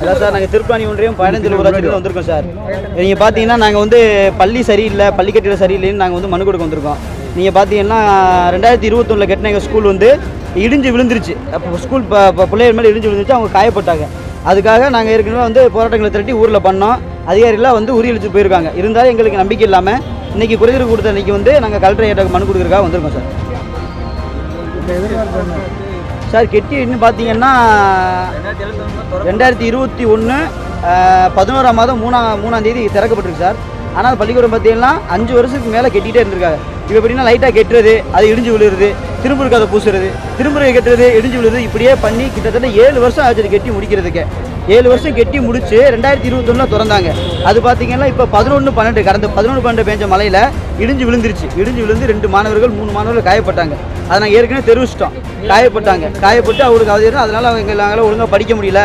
அதான் சார் நாங்கள் திருப்பாணி ஒன்றியம் பதினஞ்சு ஊராட்சியில் வந்திருக்கோம் சார். நீங்கள் பார்த்தீங்கன்னா நாங்கள் வந்து பள்ளி சரியில்லை பள்ளி கட்டிடம் சரியில்லைன்னு நாங்கள் வந்து மனு கொடுக்க வந்திருக்கோம். நீங்கள் பார்த்தீங்கன்னா ரெண்டாயிரத்தி இருபத்தொன்னில் கட்டின எங்கள் ஸ்கூல் வந்து இடிஞ்சு விழுந்துருச்சு. அப்போ ஸ்கூல் இப்போ பிள்ளைகள் மேலே இடிஞ்சு விழுந்துருச்சு அவங்க காயப்பட்டாங்க. அதுக்காக நாங்கள் ஏற்கனவே வந்து போராட்டங்களை திரட்டி ஊரில் பண்ணோம். அதிகாரிகளாக வந்து உரியளிச்சு போயிருக்காங்க. இருந்தாலும் எங்களுக்கு நம்பிக்கை இல்லாமல் இன்றைக்கி குறைதீர் கொடுத்த அன்றைக்கி வந்து நாங்கள் கலெக்டர் ஐயாட்ட மனு கொடுக்குறதுக்காக வந்திருக்கோம் சார். சார் கெட்டி இன்னும் பார்த்தீங்கன்னா ரெண்டாயிரத்தி இருபத்தி ஒன்று பதினோராம் மாதம் மூணாம் மூணாம் தேதி திறக்கப்பட்டிருக்கு சார். ஆனால் பள்ளிக்கூடம் பார்த்தீங்கன்னா அஞ்சு வருஷத்துக்கு மேலே கெட்டிகிட்டே இருந்திருக்காங்க. இப்போ எப்படின்னா லைட்டாக கெட்டுறது அது இடிஞ்சு விழுறது திரும்ப இருக்க அதை பூசுறது திரும்ப கெட்டுறது இடிஞ்சு விழுறது இப்படியே பண்ணி கிட்டத்தட்ட ஏழு வருஷம் ஆச்சு அது கெட்டி முடிக்கிறதுக்கு. ஏழு வருஷம் கெட்டி முடிச்சு ரெண்டாயிரத்தி இருபத்தொன்னில் திறந்தாங்க. அது பார்த்தீங்கன்னா இப்போ பதினொன்று பன்னெண்டு கடந்த பதினொன்று பன்னெண்டு பெஞ்ச மலையில் இடிஞ்சு விழுந்துருச்சு. இடிஞ்சு விழுந்து ரெண்டு மாணவர்கள் மூணு மாணவர்கள் காயப்பட்டாங்க. அதை நாங்கள் ஏற்கனவே தெரிவிச்சிட்டோம். காயப்பட்டாங்க. காயப்பட்டு அவருக்கு அது அதனால் அவங்க எங்களால் ஒழுங்காக படிக்க முடியல.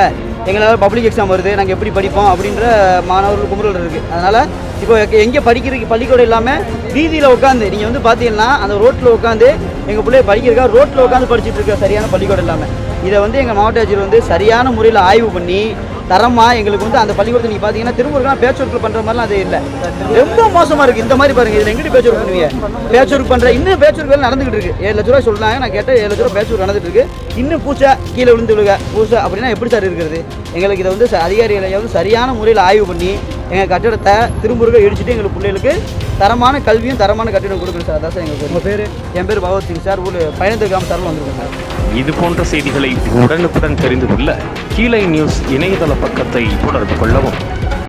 எங்களால் பப்ளிக் எக்ஸாம் வருது. நாங்கள் எப்படி படிப்போம் அப்படின்ற மாணவர்கள் குமுறல் இருக்குது அதனால் இப்போ எங்கே படிக்கிறதுக்கு பள்ளிக்கூடம் இல்லாமல் வீதியில் உட்காந்து நீங்கள் வந்து பார்த்தீங்கன்னா அந்த ரோட்டில் உட்காந்து எங்கள் பிள்ளைய படிக்கிறக்கா ரோட்டில் உட்காந்து படிச்சுட்டு இருக்க சரியான பள்ளிக்கூடம் இல்லாமல் இதை வந்து எங்கள் மாவட்ட ஆட்சியர் வந்து சரியான முறையில் ஆய்வு பண்ணி தரமாக எங்களுக்கு வந்து அந்த பள்ளிக்கூடத்தை நீங்கள் பார்த்தீங்கன்னா திரும்பூர்லாம் பேட்ச் பண்ணுற மாதிரிலாம் அது இல்லை. ரொம்ப மோசமாக இருக்குது இந்த மாதிரி பாருங்கள் இதில் எங்கிட்ட பேட்ச் பண்ணுவீங்க? பேட்ச் பண்ணுற இன்னும் பேட்ச் நடந்துகிட்டு இருக்கு. ஏழு லட்ச ரூபா சொல்கிறாங்க நான் கேட்டேன் ஏழு லட்ச ரூபா பேட்ச் நடந்துட்டு இருக்கு. இன்னும் பூச்சா கீழே விழுந்து விழுக. பூசை அப்படின்னா எப்படி சார் இருக்கிறது? எங்களுக்கு இதை வந்து அதிகாரிகளை வந்து சரியான முறையில் ஆய்வு பண்ணி எங்கள் கட்டிடத்தை திரும்பூர்க இடிச்சிட்டு எங்களுக்கு பிள்ளைகளுக்கு தரமான கல்வியும் தரமான கட்டிடம் கொடுக்கணும் சார். அதான் சார் எங்களுக்கு உங்கள் பேர்? என் பேர் பகவத் சிங் சார். ஊர் பயணத்து கிராம சார்பில் வந்திருக்கோம் சார். இது போன்ற செய்திகளை உடனுக்குடன் தெரிந்து கொள்ள கீழை நியூஸ் இணையதள பக்கத்தை தொடர்பு கொள்ளவும்.